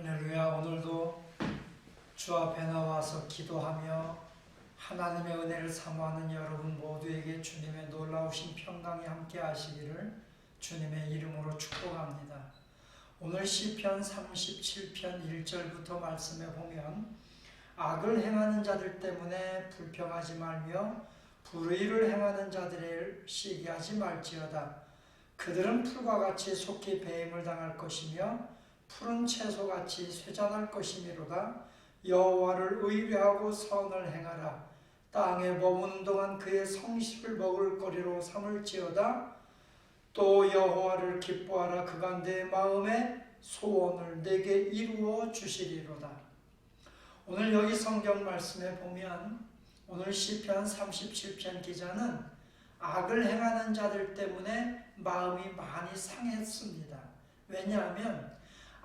할렐루야 오늘도 주 앞에 나와서 기도하며 하나님의 은혜를 사모하는 여러분 모두에게 주님의 놀라우신 평강이 함께 하시기를 주님의 이름으로 축복합니다. 오늘 시편 37편 1절부터 말씀에 보면 악을 행하는 자들 때문에 불평하지 말며 불의를 행하는 자들을 시기하지 말지어다. 그들은 풀과 같이 속히 배임을 당할 것이며 푸른 채소같이 쇠잔할 것이미로다. 여호와를 의뢰하고 선을 행하라. 땅에 머무는 동안 그의 성식을 먹을 거리로 삼을지어다. 또 여호와를 기뻐하라. 그가 내 마음의 소원을 내게 이루어 주시리로다. 오늘 여기 성경 말씀에 보면 오늘 시편 37편 기자는 악을 행하는 자들 때문에 마음이 많이 상했습니다. 왜냐하면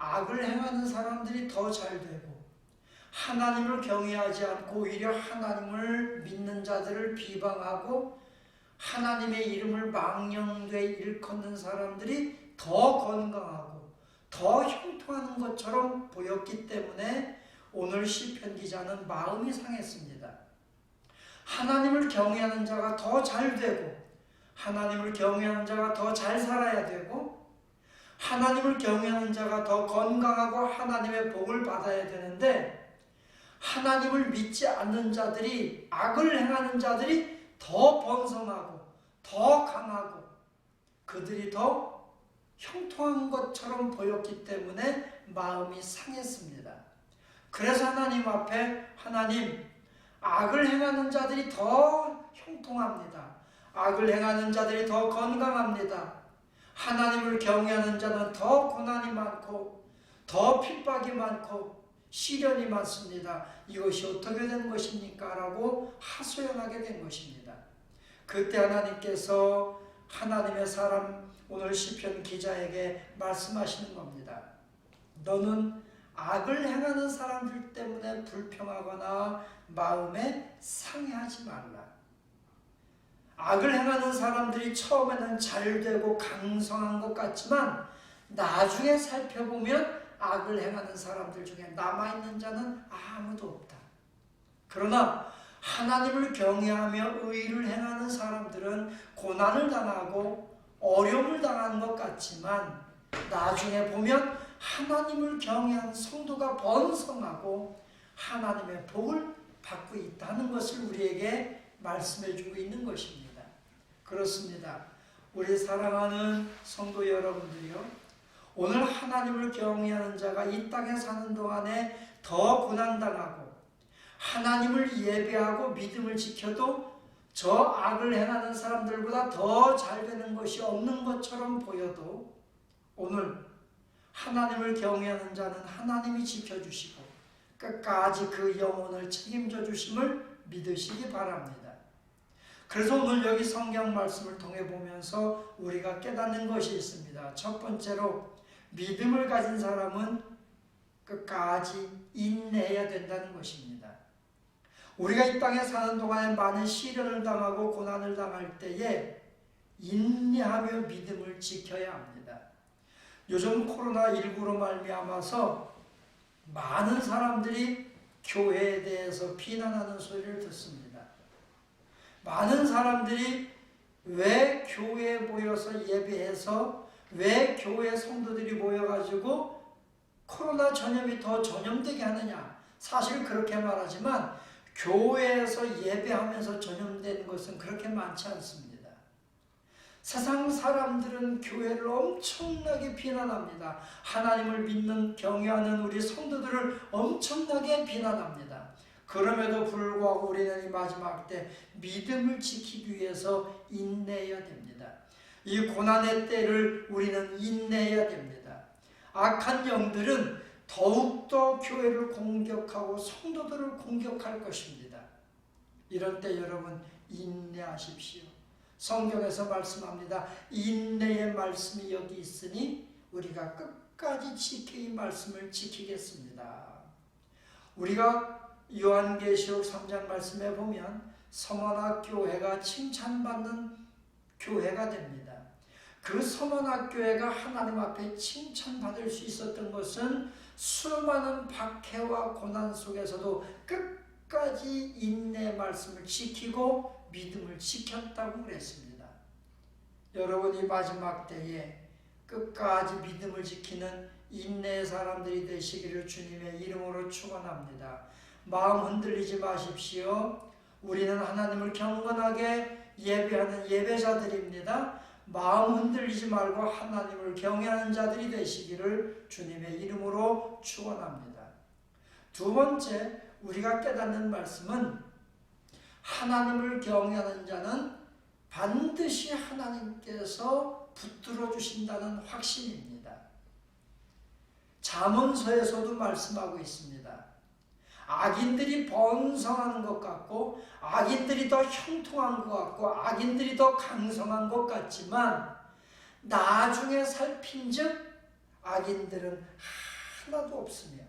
악을 행하는 사람들이 더 잘 되고 하나님을 경외하지 않고 오히려 하나님을 믿는 자들을 비방하고 하나님의 이름을 망령되이 일컫는 사람들이 더 건강하고 더 형통하는 것처럼 보였기 때문에 오늘 시편 기자는 마음이 상했습니다. 하나님을 경외하는 자가 더 잘 되고 하나님을 경외하는 자가 더 잘 살아야 되고 하나님을 경외하는 자가 더 건강하고 하나님의 복을 받아야 되는데 하나님을 믿지 않는 자들이 악을 행하는 자들이 더 번성하고 더 강하고 그들이 더 형통한 것처럼 보였기 때문에 마음이 상했습니다. 그래서 하나님 앞에 하나님 악을 행하는 자들이 더 형통합니다. 악을 행하는 자들이 더 건강합니다. 하나님을 경외하는 자는 더 고난이 많고 더 핍박이 많고 시련이 많습니다. 이것이 어떻게 된 것입니까? 라고 하소연하게 된 것입니다. 그때 하나님께서 하나님의 사람 오늘 시편 기자에게 말씀하시는 겁니다. 너는 악을 행하는 사람들 때문에 불평하거나 마음에 상해하지 말라. 악을 행하는 사람들이 처음에는 잘 되고 강성한 것 같지만 나중에 살펴보면 악을 행하는 사람들 중에 남아있는 자는 아무도 없다. 그러나 하나님을 경외하며 의를 행하는 사람들은 고난을 당하고 어려움을 당하는 것 같지만 나중에 보면 하나님을 경외하는 성도가 번성하고 하나님의 복을 받고 있다는 것을 우리에게 말씀해 주고 있는 것입니다. 그렇습니다. 우리 사랑하는 성도 여러분들이요. 오늘 하나님을 경외하는 자가 이 땅에 사는 동안에 더 고난당하고 하나님을 예배하고 믿음을 지켜도 저 악을 행하는 사람들보다 더 잘 되는 것이 없는 것처럼 보여도 오늘 하나님을 경외하는 자는 하나님이 지켜주시고 끝까지 그 영혼을 책임져 주심을 믿으시기 바랍니다. 그래서 오늘 여기 성경 말씀을 통해 보면서 우리가 깨닫는 것이 있습니다. 첫 번째로 믿음을 가진 사람은 끝까지 인내해야 된다는 것입니다. 우리가 이 땅에 사는 동안에 많은 시련을 당하고 고난을 당할 때에 인내하며 믿음을 지켜야 합니다. 요즘 코로나19로 말미암아서 많은 사람들이 교회에 대해서 비난하는 소리를 듣습니다. 많은 사람들이 왜 교회에 모여서 예배해서 왜 교회 성도들이 모여가지고 코로나 전염이 더 전염되게 하느냐? 사실 그렇게 말하지만 교회에서 예배하면서 전염되는 것은 그렇게 많지 않습니다. 세상 사람들은 교회를 엄청나게 비난합니다. 하나님을 믿는 경외하는 우리 성도들을 엄청나게 비난합니다. 그럼에도 불구하고 우리는 이 마지막 때 믿음을 지키기 위해서 인내해야 됩니다. 이 고난의 때를 우리는 인내해야 됩니다. 악한 영들은 더욱더 교회를 공격하고 성도들을 공격할 것입니다. 이런 때 여러분 인내하십시오. 성경에서 말씀합니다. 인내의 말씀이 여기 있으니 우리가 끝까지 지켜 이 말씀을 지키겠습니다. 우리가 요한계시록 3장 말씀에 보면 성원학 교회가 칭찬받는 교회가 됩니다. 그 서문학교회가 하나님 앞에 칭찬받을 수 있었던 것은 수많은 박해와 고난 속에서도 끝까지 인내 말씀을 지키고 믿음을 지켰다고 그랬습니다. 여러분 이 마지막 때에 끝까지 믿음을 지키는 인내의 사람들이 되시기를 주님의 이름으로 축원합니다. 마음 흔들리지 마십시오. 우리는 하나님을 경건하게 예배하는 예배자들입니다. 마음 흔들리지 말고 하나님을 경외하는 자들이 되시기를 주님의 이름으로 축원합니다. 두 번째 우리가 깨닫는 말씀은 하나님을 경외하는 자는 반드시 하나님께서 붙들어 주신다는 확신입니다. 잠언서에서도 말씀하고 있습니다. 악인들이 번성하는 것 같고 악인들이 더 형통한 것 같고 악인들이 더 강성한 것 같지만 나중에 살핀즉 악인들은 하나도 없으며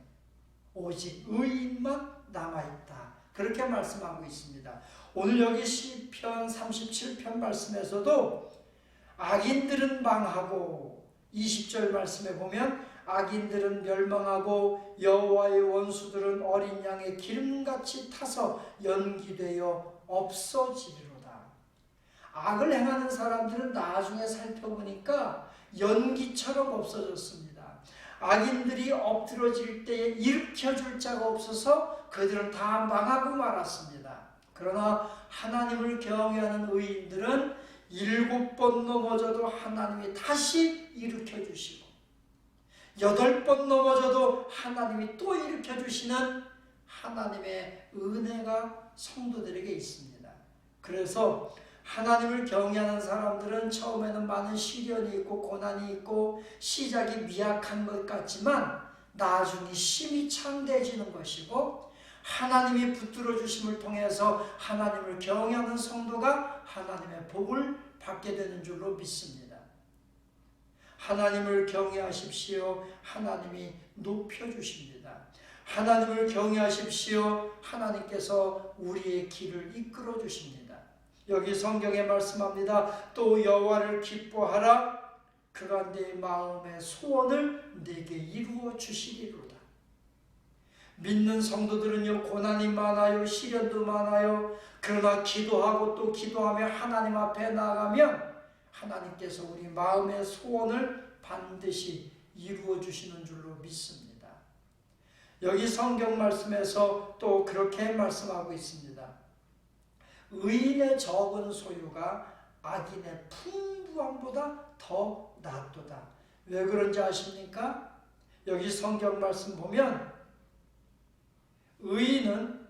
오직 의인만 남아있다. 그렇게 말씀하고 있습니다. 오늘 여기 시편 37편 말씀에서도 악인들은 망하고 20절 말씀에 보면 악인들은 멸망하고 여호와의 원수들은 어린 양의 기름같이 타서 연기되어 없어지리로다. 악을 행하는 사람들은 나중에 살펴보니까 연기처럼 없어졌습니다. 악인들이 엎드러질 때에 일으켜줄 자가 없어서 그들은 다 망하고 말았습니다. 그러나 하나님을 경외하는 의인들은 일곱 번 넘어져도 하나님이 다시 일으켜 주시고 여덟 번 넘어져도 하나님이 또 일으켜 주시는 하나님의 은혜가 성도들에게 있습니다. 그래서 하나님을 경외하는 사람들은 처음에는 많은 시련이 있고 고난이 있고 시작이 미약한 것 같지만 나중에 힘이 창대해지는 것이고 하나님이 붙들어 주심을 통해서 하나님을 경외하는 성도가 하나님의 복을 받게 되는 줄로 믿습니다. 하나님을 경외하십시오. 하나님이 높여 주십니다. 하나님을 경외하십시오. 하나님께서 우리의 길을 이끌어 주십니다. 여기 성경에 말씀합니다. 또 여호와를 기뻐하라. 그가 내 마음의 소원을 내게 이루어 주시리로다. 믿는 성도들은요 고난이 많아요 시련도 많아요 그러나 기도하고 또 기도하며 하나님 앞에 나가면 하나님께서 우리 마음의 소원을 반드시 이루어 주시는 줄로 믿습니다. 여기 성경 말씀에서 또 그렇게 말씀하고 있습니다. 의인의 적은 소유가 악인의 풍부함보다 더 낫도다. 왜 그런지 아십니까? 여기 성경 말씀 보면 의인은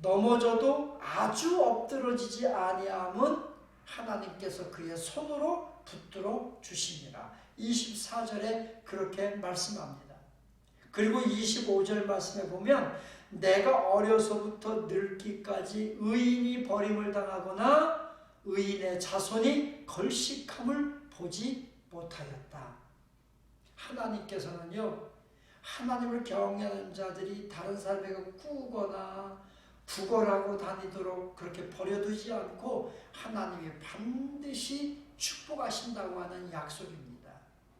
넘어져도 아주 엎드러지지 아니함은 하나님께서 그의 손으로 붙들어 주시니라. 24절에 그렇게 말씀합니다. 그리고 25절 말씀에 보면 내가 어려서부터 늙기까지 의인이 버림을 당하거나 의인의 자손이 걸식함을 보지 못하였다. 하나님께서는요, 하나님을 경외하는 자들이 다른 사람에게 꾸거나 구걸하고 다니도록 그렇게 버려두지 않고 하나님이 반드시 축복하신다고 하는 약속입니다.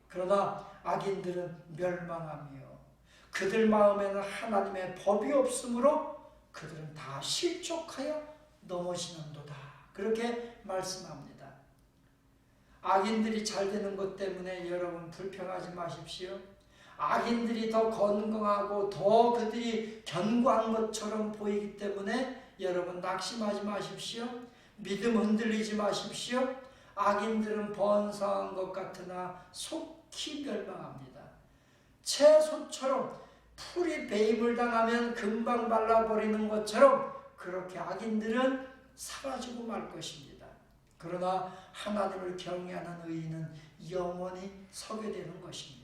그러나 악인들은 멸망하며 그들 마음에는 하나님의 법이 없으므로 그들은 다 실족하여 넘어지는도다. 그렇게 말씀합니다. 악인들이 잘 되는 것 때문에 여러분 불평하지 마십시오. 악인들이 더 건강하고 더 그들이 견고한 것처럼 보이기 때문에 여러분 낙심하지 마십시오. 믿음 흔들리지 마십시오. 악인들은 번성한 것 같으나 속히 멸망합니다. 채소처럼 풀이 배임을 당하면 금방 말라버리는 것처럼 그렇게 악인들은 사라지고 말 것입니다. 그러나 하나님을 경외하는 의인은 영원히 서게 되는 것입니다.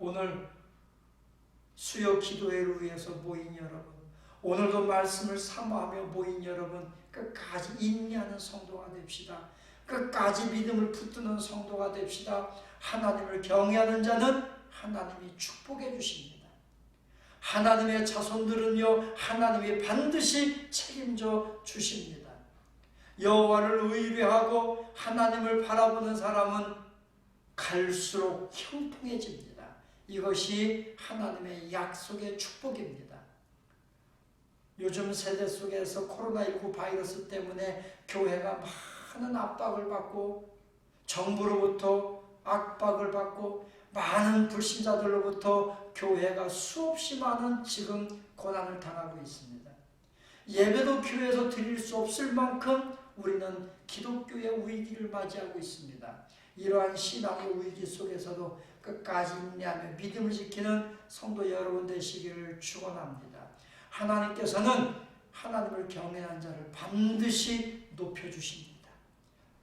오늘 수요 기도회를 위해서 모인 여러분, 오늘도 말씀을 사모하며 모인 여러분, 끝까지 인내하는 성도가 됩시다. 끝까지 믿음을 붙드는 성도가 됩시다. 하나님을 경외하는 자는 하나님이 축복해 주십니다. 하나님의 자손들은요, 하나님이 반드시 책임져 주십니다. 여호와를 의뢰하고 하나님을 바라보는 사람은 갈수록 형통해집니다. 이것이 하나님의 약속의 축복입니다. 요즘 세대 속에서 코로나19 바이러스 때문에 교회가 많은 압박을 받고 정부로부터 압박을 받고 많은 불신자들로부터 교회가 수없이 많은 지금 고난을 당하고 있습니다. 예배도 교회에서 드릴 수 없을 만큼 우리는 기독교의 위기를 맞이하고 있습니다. 이러한 신앙의 위기 속에서도 끝까지 인내하며 믿음을 지키는 성도 여러분 되시기를 축원합니다. 하나님께서는 하나님을 경외한 자를 반드시 높여 주십니다.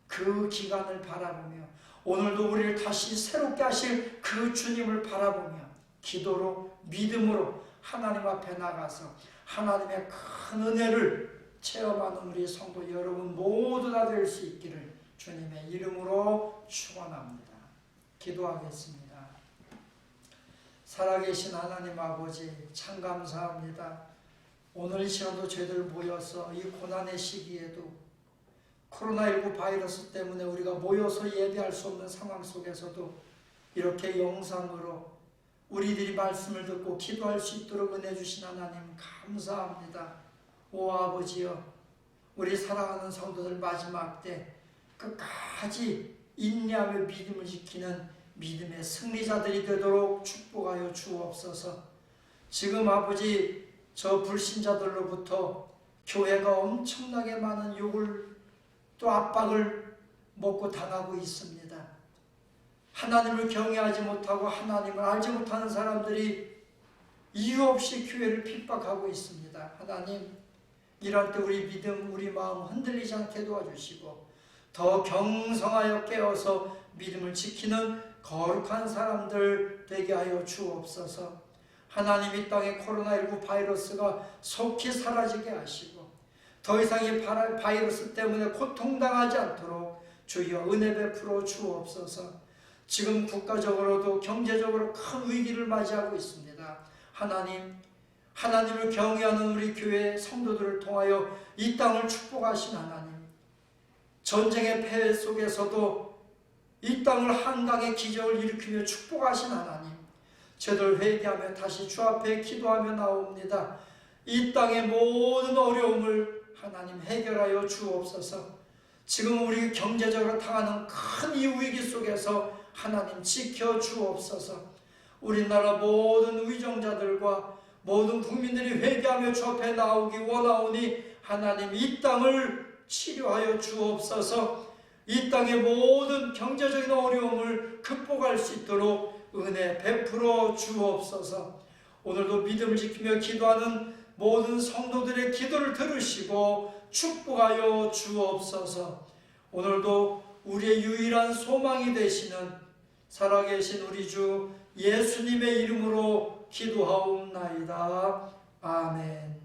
그 기간을 바라보며 오늘도 우리를 다시 새롭게 하실 그 주님을 바라보며 기도로 믿음으로 하나님 앞에 나가서 하나님의 큰 은혜를 체험하는 우리 성도 여러분 모두 다 될 수 있기를 주님의 이름으로 축원합니다. 기도하겠습니다. 살아계신 하나님 아버지 참 감사합니다. 오늘 이 시간도 저희들 모여서 이 고난의 시기에도 코로나19 바이러스 때문에 우리가 모여서 예배할 수 없는 상황 속에서도 이렇게 영상으로 우리들이 말씀을 듣고 기도할 수 있도록 은혜 주신 하나님 감사합니다. 오 아버지여 우리 사랑하는 성도들 마지막 때 끝까지 인내하며 믿음을 지키는 믿음의 승리자들이 되도록 축복하여 주옵소서. 지금 아버지 저 불신자들로부터 교회가 엄청나게 많은 욕을 또 압박을 먹고 당하고 있습니다. 하나님을 경외하지 못하고 하나님을 알지 못하는 사람들이 이유 없이 교회를 핍박하고 있습니다. 하나님, 이럴 때 우리 믿음, 우리 마음 흔들리지 않게 도와주시고 더 경성하여 깨어서 믿음을 지키는 거룩한 사람들 되게 하여 주옵소서. 하나님 이 땅의 코로나19 바이러스가 속히 사라지게 하시고 더 이상 이 바이러스 때문에 고통당하지 않도록 주여 은혜 베풀어 주옵소서. 지금 국가적으로도 경제적으로 큰 위기를 맞이하고 있습니다. 하나님, 하나님을 경외하는 우리 교회 성도들을 통하여 이 땅을 축복하신 하나님, 전쟁의 폐해 속에서도 이 땅을 한강의 기적을 일으키며 축복하신 하나님, 저들 회개하며 다시 주 앞에 기도하며 나옵니다. 이 땅의 모든 어려움을 하나님 해결하여 주옵소서. 지금 우리 경제적으로 당하는 큰 이 위기 속에서 하나님 지켜 주옵소서. 우리나라 모든 위정자들과 모든 국민들이 회개하며 주 앞에 나오기 원하오니 하나님 이 땅을 치료하여 주옵소서. 이 땅의 모든 경제적인 어려움을 극복할 수 있도록 은혜 베풀어 주옵소서. 오늘도 믿음을 지키며 기도하는 모든 성도들의 기도를 들으시고 축복하여 주옵소서. 오늘도 우리의 유일한 소망이 되시는 살아계신 우리 주 예수님의 이름으로 기도하옵나이다. 아멘.